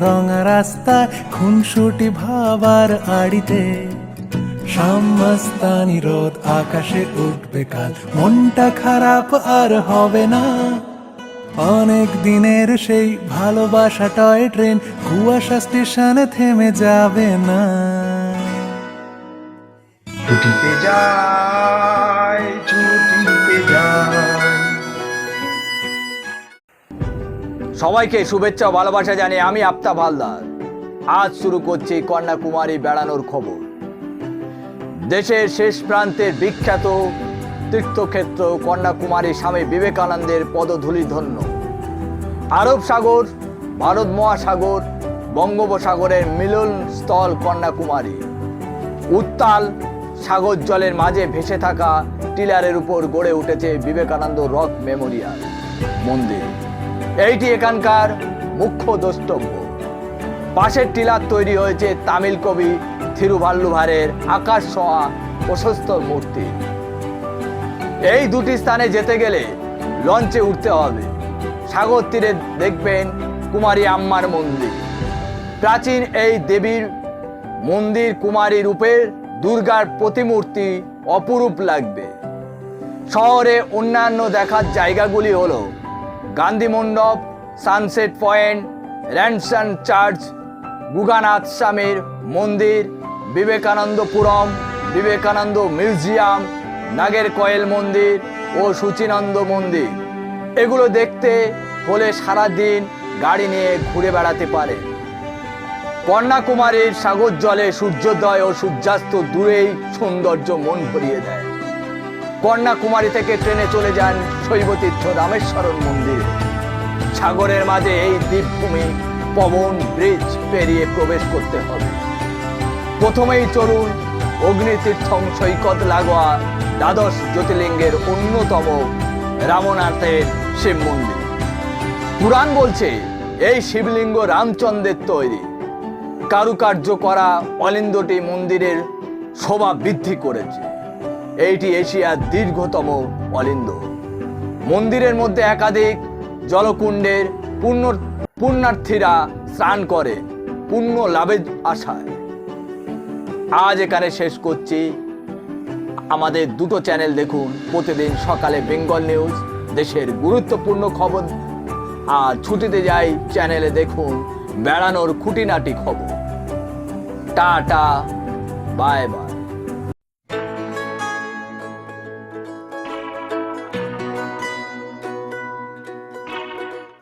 রঙা রাস্তায় খুনসুটি ভাবার আড়িতে। সাম্মাস্তানি রোদ আকাশে উঠবে কাল, মনটা খারাপ আর হবে না। অনেক দিনের সেই ভালোবাসা টয় ট্রেন, কুয়াশা স্টেশনে থেমে যাবে না। যায় সবাইকে শুভেচ্ছা ভালোবাসা জানিয়ে আমি আফতাব হালদার। আজ শুরু করছি কন্যাকুমারী বেড়ানোর খবর। দেশের শেষ প্রান্তের বিখ্যাত তীর্থক্ষেত্র কন্যাকুমারী স্বামী বিবেকানন্দের পদধূলি ধন্য আরব সাগর, ভারত মহাসাগর, বঙ্গোপসাগরের মিলন স্থল কন্যাকুমারী। উত্তাল সাগর জলের মাঝে ভেসে থাকা টিলারের উপর গড়ে উঠেছে বিবেকানন্দ রক মেমোরিয়াল মন্দির। এইটি এখানকার মুখ্য দ্রষ্টব্য। পাশের টিলার তৈরি হয়েছে তামিল কবি থিরুভাল্লুভারের আকাশ ছোঁয়া প্রশস্ত মূর্তি। এই দুটি স্থানে যেতে গেলে লঞ্চে উঠতে হবে। সাগর তীরে দেখবেন কুমারী আম্মার মন্দির। প্রাচীন এই দেবীর মন্দির কুমারী রূপের দুর্গার প্রতিমূর্তি অপরূপ লাগবে। শহরে অন্যান্য দেখার জায়গাগুলি হলো Gandhi Mandapam sunset point Ransom church Guganath স্বামীর মন্দির বিবেকানন্দপুরম বিবেকানন্দ মিউজিয়াম নাগের কয়েল মন্দির ও সূচিনন্দ মন্দির এগুলো দেখতে হলে সারাদিন গাড়ি নিয়ে ঘুরে বেড়াতে পারে। কন্যাকুমারীর সাগর জলে সূর্যোদয় ও সূর্যাস্ত দূরেই সৌন্দর্য মন ভরিয়ে দেয়। কন্যাকুমারী থেকে ট্রেনে চলে যান শৈবতীর্থ রামেশ্বরম মন্দির। সাগরের মাঝে এই দ্বীপভূমি পবন, ব্রিজ পেরিয়ে প্রবেশ করতে হবে। প্রথমেই চলুন অগ্নিতীর্থম সৈকত লাগোয়া দ্বাদশ জ্যোতির্লিঙ্গের অন্যতম রামনাথের শিব মন্দির। পুরাণ বলছে, এই শিবলিঙ্গ রামচন্দ্রের তৈরি। কারুকার্য করা অলিন্দটি মন্দিরের শোভা বৃদ্ধি করেছে। এইটি এশিয়ার দীর্ঘতম অলিন্দ। মন্দিরের মধ্যে একাধিক জলকুণ্ডের পুণ্য পুণ্যার্থীরা স্নান করে, পুণ্য লাভের আশায়। আজ এখানে শেষ করছি। আমাদের দুটো চ্যানেল দেখুন, প্রতিদিন সকালে বেঙ্গল নিউজ, দেশের গুরুত্বপূর্ণ খবর। আর ছুটিতে যাই চ্যানেলে দেখুন, বেড়ানোর খুঁটিনাটি খবর। Tata, bye bye.